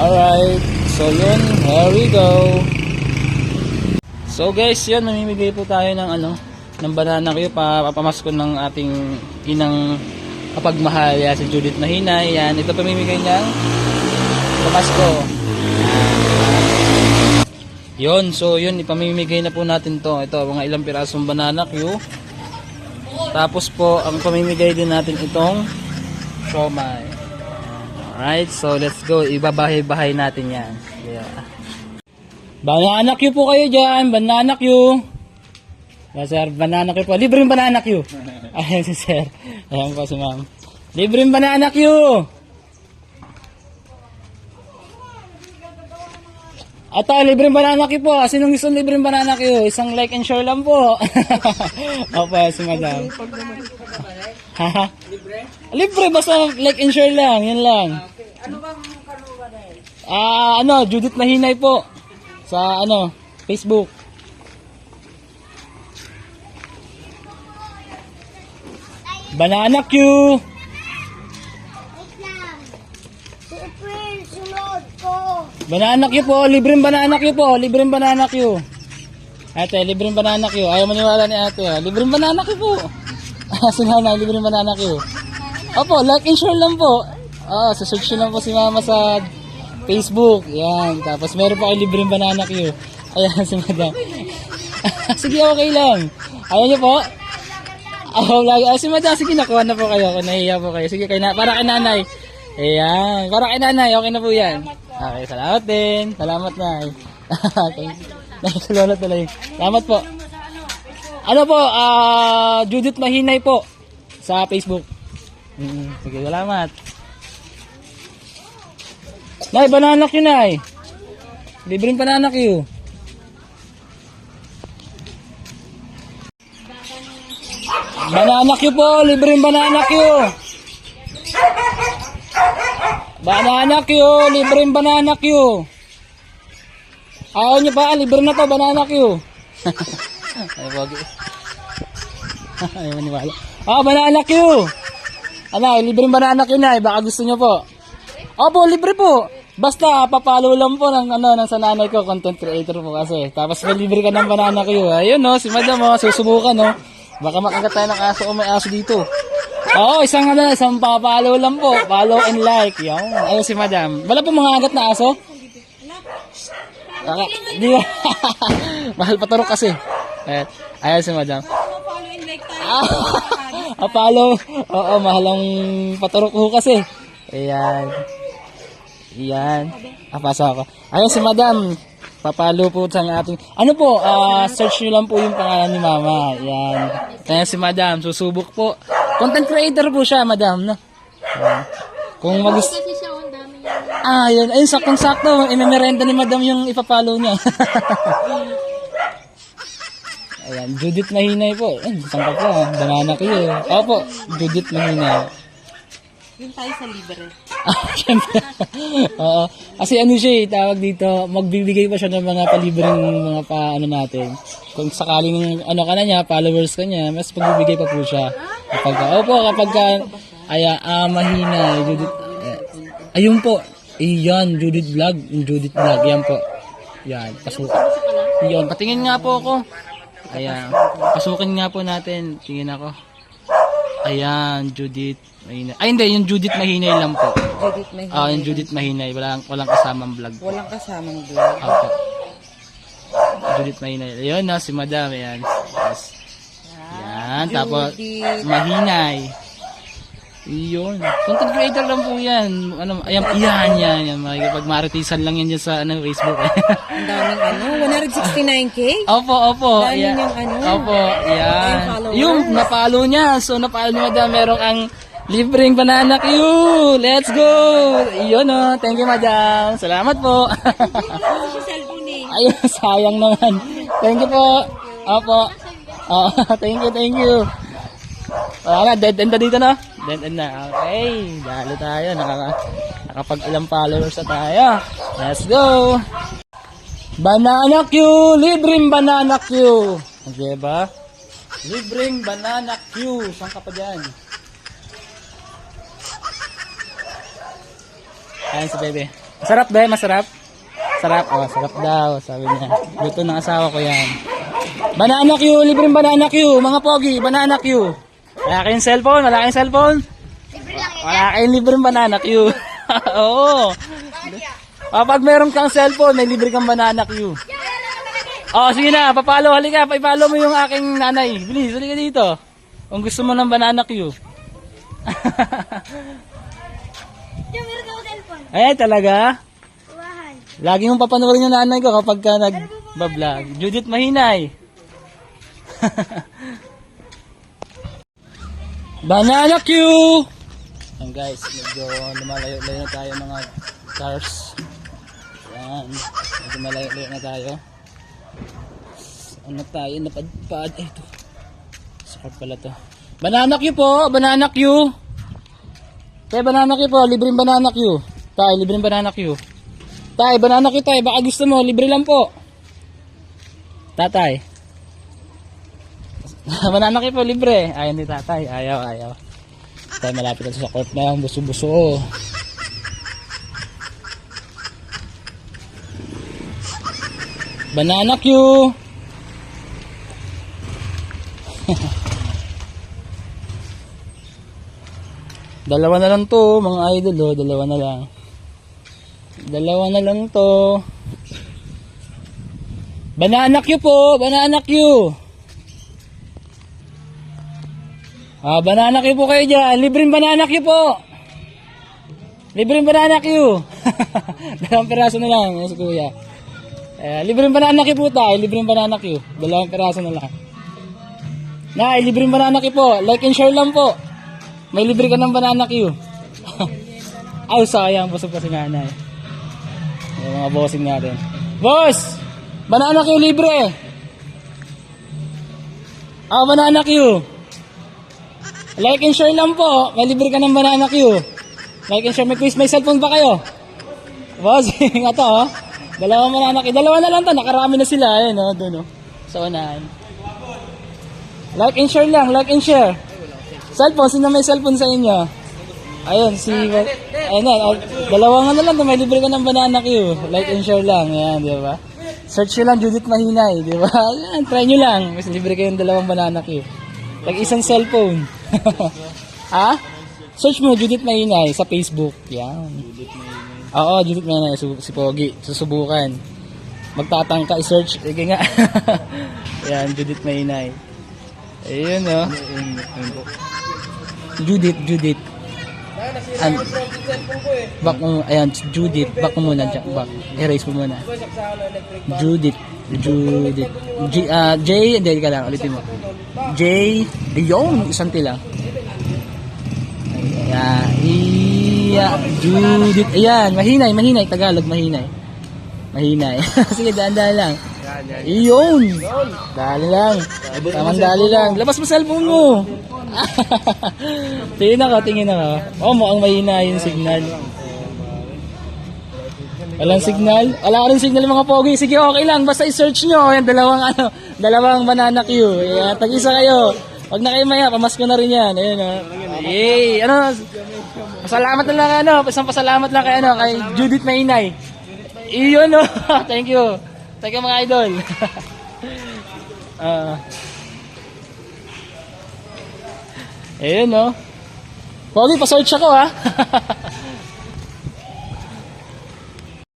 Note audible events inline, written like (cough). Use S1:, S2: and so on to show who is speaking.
S1: Alright, so yun, here we go. So guys, yun, mamimigay po tayo ng ano, ng banana kayo pa papamasko ng ating inang kapagmahal yan, si Judith Mahinay. Yan, ito pamimigay niyang pamasko. Yun, so yun, ipamimigay na po natin to. Ito, mga ilang pirasong banana Q. Tapos po, ang pamimigay din natin itong siomay. Alright, so let's go. Ibabahay-bahay natin yan. Yeah. Banana Q po kayo dyan. Banana Q. Yeah, sir, banana Q po. Libreng banana Q. (laughs) Ayan si sir. Ayan po si ma'am. Libreng banana Q. Ito, libreng banana Q po. Sinong gusto ng libreng banana Q? Isang like and share lang po. (laughs) Opo, si madam. Haha. (laughs) Libre? Libre, basta like and share lang. Yan lang.
S2: Ano bang na eh?
S1: Ah, ano, Judith Mahinay po. Sa ano, Facebook. Banana Q. Banana Q po, libreng banana Q po, libreng banana Q. Ate, libreng banana Q. Ayaw maniwala ni ate. ah. Libreng banana Q po. (laughs) Ah, si nanay, libreng banana Q. Opo, like and share lang po. Sa search nyo lang po si mama sa Facebook. Yan. Tapos meron pa kayo libreng banana Q. Ayan si madam. (laughs) sige, okay lang. Ayaw nyo po? Oh, lagi. Ah, si madam, sige, nakuha na po kayo. Kung nahihiya po kayo. Sige, kay na, para kay nanay. Ayan. Para kay nanay, okay na po yan. Okay, salamat din. Salamat na. (laughs) Nakikulala tuloy. Salamat po. Ano po, ah, Judith Mahinay po sa Facebook. Mm, sige, salamat. Nay, banana Q, Nay. Libreng banana Q. Banana Q po, libreng banana Q. Banana Q, libreng banana Q. Ayaw niyo pa, libre na to, banana Q. (laughs) Ay, bogi. (laughs) Ay, maniwala. Ah, banana Q. Ano, libreng banana Q na, baka gusto niyo po. Opo, libre po. Basta, papalo lang po ng, ano, ng sa nanay ko, content creator po kasi. Tapos, may libre ka ng banana Q. Ayun, no, si madam, oh, susubukan, no. Baka makagat tayo ng aso o may aso dito. Oo, isang ano, isang papalo lang po. Follow and like. Yan. Ayun si madam. Wala po mga agat na aso? Baka, di ba? (laughs) Mahal paturok kasi. Ayan, ayan si madam.
S2: Follow and like tayo.
S1: Ah, (laughs) follow. Oo, mahalang paturok ko kasi. Ayan. Ayan. Ah, pasa ako. Ayun si madam. Papalo po sa ating... Ano po, ah, search nyo lang po yung pangalan ni mama. Ayan. Ayan si madam. Susubok po. Content creator po siya, madam. No? Kung
S3: dami niya.
S1: Ah, yun. Ayun, saktong-sakto. Imimerenda ni madam yung ipapalo niya. (laughs) Ayan, Judith Mahinay po. Ay, saan ka po? Banana yun. Opo, Judith Mahinay.
S2: Yung tayo sa libre.
S1: Ah. Oo. Kasi ano siya eh, tawag dito, magbibigay pa siya ng mga palibreng mga pa, ano natin. Kung sakaling, ano ka na niya, followers ka niya, mas magbibigay pa po siya. Kapag, opo, kapag ka, ay, ah, mahina, Judith, eh, ayun po, iyan, Judith Vlog, Judith Vlog, yan po. Yan, pasok. Iyon, patingin nga po ako. Ayan, pasukin nga po natin, tingin ako. Ayan, Judith Mahinay. Ay, hindi, yung Judith Mahinay lang po.
S2: Judith may
S1: Ah, yung Judith Mahinay, walang walang kasamang vlog. po.
S2: Walang kasamang vlog.
S1: Opo. Judith Mahinay. Ayun na si Madam, ayan. Yes. Yan, tapos
S2: Judith.
S1: Mahinay. Iyon. Content creator lang po yan. Ano, ayan, yan, yan, yan. Makikipag maritisan lang yan dyan sa ano, Facebook.
S2: Ang daming ano, 169k?
S1: opo, opo.
S2: Dami
S1: yan.
S2: niyang ano.
S1: Opo, yan.
S2: Yung.
S1: Yung napalo niya. So, napalo ni Madam. Merong ang libreng banana Q. Let's go. Iyon oh. Thank you, Madam. Salamat po. Ayun, sayang naman. Thank you po. Opo. Oh, (laughs) thank you, thank you. Wala na, dead end na dito na. Dead end na. Okay, dalo tayo. Nakaka, nakapag ilang followers na tayo. Let's go. Banana Q! Libreng banana Q! Okay ba? Libreng banana Q! Saan ka pa dyan? Ayan si bebe. Sarap ba? Masarap? Sarap? Oh, sarap daw. Sabi niya. Luto ng asawa ko yan. Banana Q, libreng banana Q. Mga pogi, banana Q. Wala kayong cellphone? Wala kayong cellphone? Wala kayong libreng banana Q. (laughs) Oo. Kapag meron kang cellphone, may libre kang banana Q. Oh, sige na, papalo, halika, paipalo mo yung aking nanay. Bilis, halika dito. Kung gusto mo ng banana Q.
S3: Yung meron ako cellphone.
S1: Ay, (laughs) talaga?
S3: Tuwahan.
S1: Lagi mong papanoorin yung nanay ko kapag ka nag-vlog. Judith Mahinay. (laughs) Banana Q! Yan guys, medyo lumalayo-layo na tayo mga cars. Yan, medyo malayo-layo na tayo. Ano tayo, napadpad. Eh, ito. Sakot pala to. Banana Q po, banana Q. Tay, banana Q po, libreng banana Q. Tay, libreng banana Q. Tay, banana Q tay, baka gusto mo, libre lang po. Tatay. Banana Q po, libre. Ayaw ni tatay, ayaw, ayaw. Tay, malapit na sa court na yung buso-buso. Banana Q. (laughs) Dalawa na lang to, mga idol, oh. dalawa na lang. Dalawa na lang to. Banana Q po, banana Q. Ah, banana Q po kayo dyan. Libreng banana Q po. Libreng banana Q. (laughs) Dalawang peraso na lang, yes, kuya. Eh, libreng banana Q po tayo, libreng banana Q. Dalawang peraso na lang. Nay, libreng banana Q po. Like and share lang po. May libre ka ng banana Q. (laughs) Ay, sayang. Busog pa si nanay. Yung mga bossing natin. Boss! Banana Q libre! Ah, banana Q. Like and share lang po. May libre ka ng banana Q. Like and share. May quiz. May cellphone ba kayo? Bossing, (laughs) ito oh. Dalawang banana Q. Dalawa na lang to. Nakarami na sila. Ayun oh, doon oh. Sa unahan. Like and share lang. Like and share. Cellphone, sino may cellphone sa inyo? Ayun, si... Ayun na, oh, dalawa nga na lang, may libre ka ng banana Q. Like and share lang, yan, di ba? Search nyo lang Judith Mahinay, di ba? (laughs) Yan, try nyo lang. Mas libre kayong dalawang banana Q. Like isang cellphone. Ha? (laughs) Search mo Judith Mahinay sa Facebook. Yan. Oo, Judith Mahinay, su- si Pogi. Susubukan. Magtatangka, i-search. Sige nga. (laughs) yan, Judith Mahinay. Ayun, oh. Judith, Judith. An back mo, ayan, Judith. Back mo muna dyan. Back. Erase mo muna. Judith. Judith. J, ah, J, hindi ka lang. Ulitin mo. J, yun, isang tila. Ayan. Iya, Judith. Ayan, mahinay, mahinay. Tagalog, mahinay. Mahinay. (laughs) Sige, daan-daan lang. Iyon. Dali lang. Tamang dali lang. Labas mo cellphone mo. (laughs) tingin ako, tingin ako. Oh, mukhang mahina yung signal. Walang signal? Wala rin signal mga pogi. Sige, okay lang. Basta i-search nyo. Yan, dalawang ano, (laughs) dalawang banana Q. Yan, tag-isa kayo. Wag na kayo maya, pamasko na rin yan. Ayun, oh. Yay! Ano, pasalamat na lang, ano, isang pasalamat lang kay, ano, kay Judith Mainay. Iyon, oh. (laughs) Thank you. Thank you, mga idol. (laughs) Ah. Ayun, no? Pogi, pa-search ako, ha?